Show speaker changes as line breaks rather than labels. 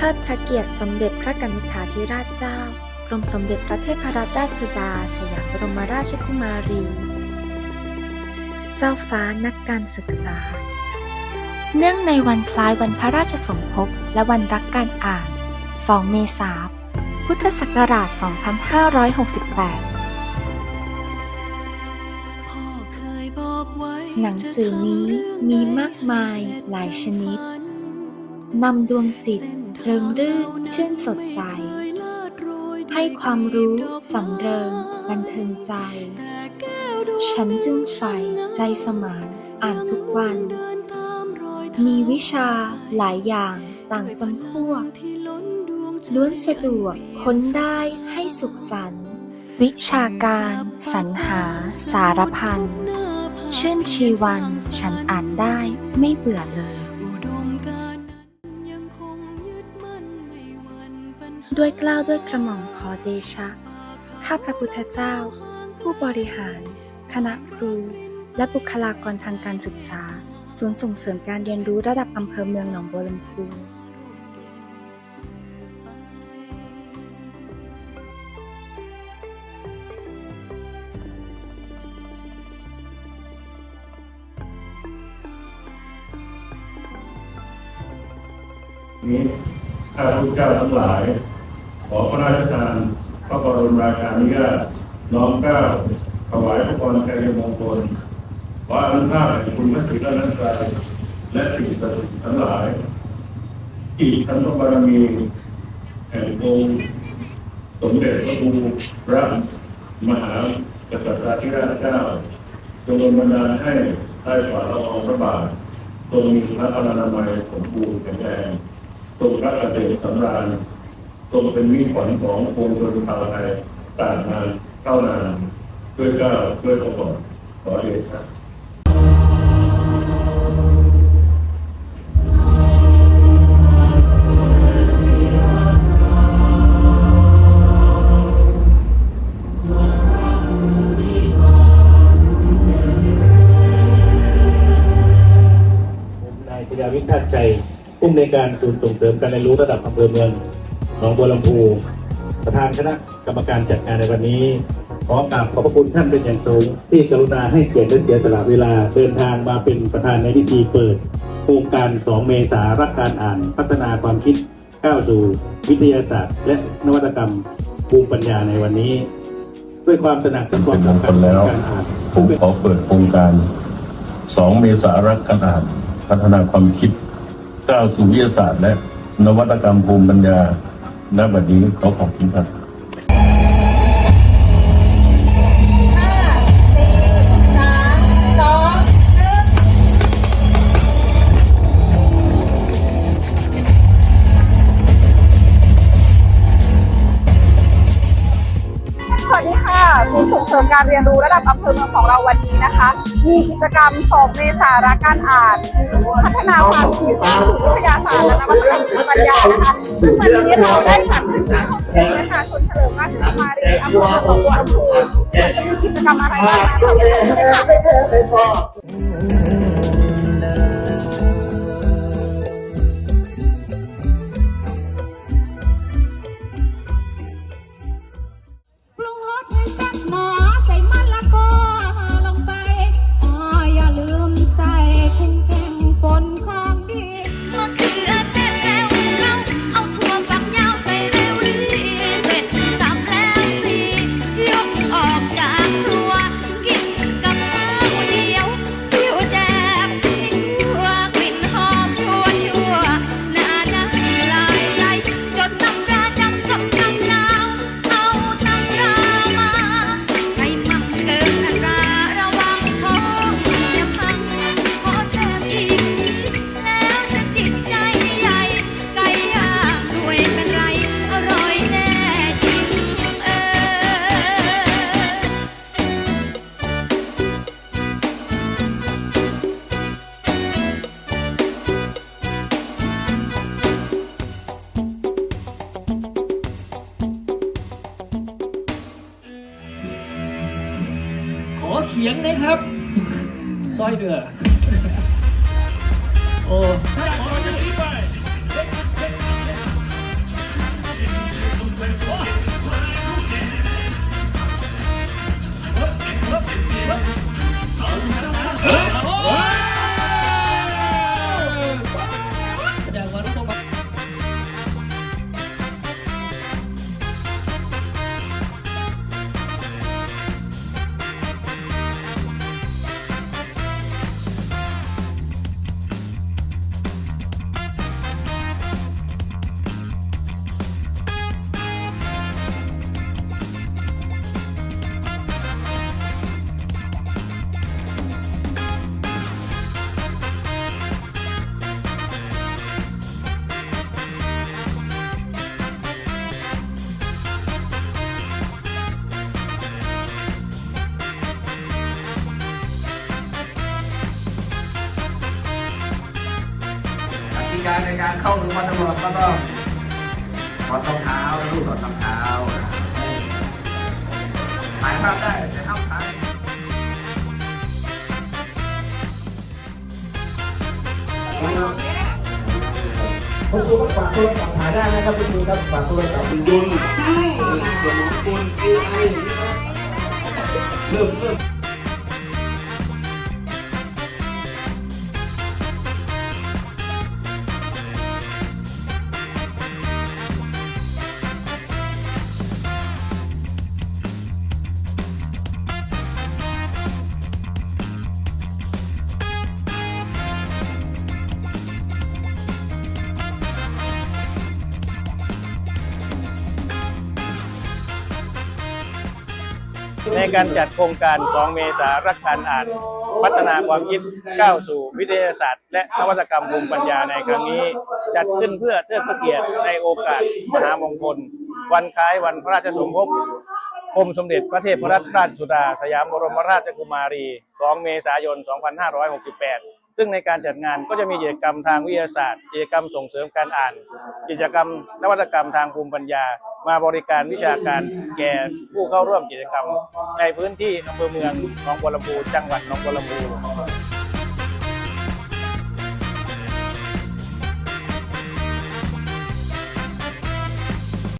เทิดพระเกียรติสมเด็จพระกนิษฐาธิราชเจ้า กรมสมเด็จพระเทพรัตนราชสุดา สยามบรมราชกุมารี เจ้าฟ้านักการศึกษา เนื่องในวันคล้ายวันพระราชสมภพและวันรักการอ่าน 2 เมษายน พุทธศักราช 2568หนังสือนี้มีมากมายหลายชนิด นำดวงจิต ริงรื่นชื่นสดใส ให้ความรู้สำเริงบันเทิงใจ ฉันจึงใฝ่ใจสมานอ่านทุกวัน มีวิชาหลายอย่างต่างจำพวก ล้วนสะดวกค้นได้ให้สุขสันต์วิชาการสรรหาสารพัน ชื่นชีวันฉันอ่านได้ไม่เบื่อเลย ด้วยกล้าวด้วยกระหม่อมขอเดชะ ข้าพระพุทธเจ้า ผู้บริหาร คณะครู และบุคลากรทางการศึกษา ศูนย์ส่งเสริมการเรียนรู้ระดับอำเภอเมืองหนองบัวลำพู
นี้ข้าพเจ้าทั้งหลาย ขอพระราชทานพระบรมราชานุญาตน้อมเกล้าถวายพระพรชัยมงคลขออนุภาพแห่งคุณพระศรีรัตนตรัยและสิ่งศักดิ์สิทธิ์ทั้งหลายอีกทั้งพระบารมีแห่งองค์สมเด็จพระบูพระมหากษัตริย์ธิราชเจ้าจงบันดาลให้ใต้ฝ่าละอองพระบาททรงมีพระอนามัยสมบูรณ์แข็งแรงทรงพระเกษมสำราญ ทรงเป็นมิตรขวัญของปวงชนชาวไทยต่างงานเข้านานด้วยเก้าด้วยกระหม่อมขอเดชะ
ผมนายชยาวิชาใจผู้อำนการศูนย์ส่งเสริมการเรียนรู้ระดับอำเภอเมือง หนองบัวลำพู ประธานคณะกรรมการจัดงานในวันนี้ ขอกราบขอบพระคุณท่านเป็นอย่างสูงที่กรุณาให้เกียรติและเสียสละเวลาเดินทางมาเป็นประธานในพิธีเปิด โครงการ 2 เมษารักการอ่านพัฒนาความคิดก้าวสู่วิทยาศาสตร์ และนวัตกรรมภูมิปัญญาในวันนี้ ด้วยความตระหนักถึงความสำคัญของการอ่าน
ผมขอเปิดโครงการ 2 เมษารักการอ่านพัฒนาความคิดก้าวสู่วิทยาศาสตร์ และนวัตกรรมภูมิปัญญา ณบัดนี้ขอขอบคุณครับ
ริมการเรียนรู้ระดับอำเภอเมืองของเราวันนี้นะคะ มีกิจกรรมสอบเมษารักการอ่าน พัฒนาความคิดสู่วิทยาศาสตร์และนวัตกรรมปัญญานะคะ ซึ่งวันนี้เราได้จัดขึ้นที่ของเรียนประชาชนเฉลิมราชกุมารีอำเภอเมืองของบัวลำพูส่วนจะมีกิจกรรมอะไรบ้างนะคะไปชมกันค่ะ
ขี
ยงนะ
ครับซอยเดือโอ้
การในการเข้าถึงวันตำรวจก็ต้องถอดรองเท้าลูกถอดรองเท้าถ่ายภาพได้แต่ห้ามถ่าย
คุณครูฝากโทรศัพท์ถ่ายได้นะครับคุณครูครับฝากโทรศัพท์คุณยุนใช่ส่วนของคุณเอไอเริ่มเริ่ม
ในการจัดโครงการ 2 เมษารักการอ่าน พัฒนาความคิดก้าวสู่วิทยาศาสตร์ และนวัตกรรมภูมิปัญญาในครั้งนี้ จัดขึ้นเพื่อเทิดพระเกียรติในโอกาสมหามงคล วันคล้ายวันพระราชสมภพกรมสมเด็จพระเทพรัตนราชสุดา สยามบรมราชกุมารี 2 เมษายน 2568 ซึ่งในการจัดงานก็จะมีกิจกรรมทางวิทยาศาสตร์ กิจกรรมส่งเสริมการอ่าน กิจกรรมนวัตกรรมทางภูมิปัญญา มาบริการวิชาการแก่ผู้เข้าร่วมกิจกรรม ในพื้นที่อำเภอเมืองหนองบัวลำพูจังหวัดหนองบัวลำพู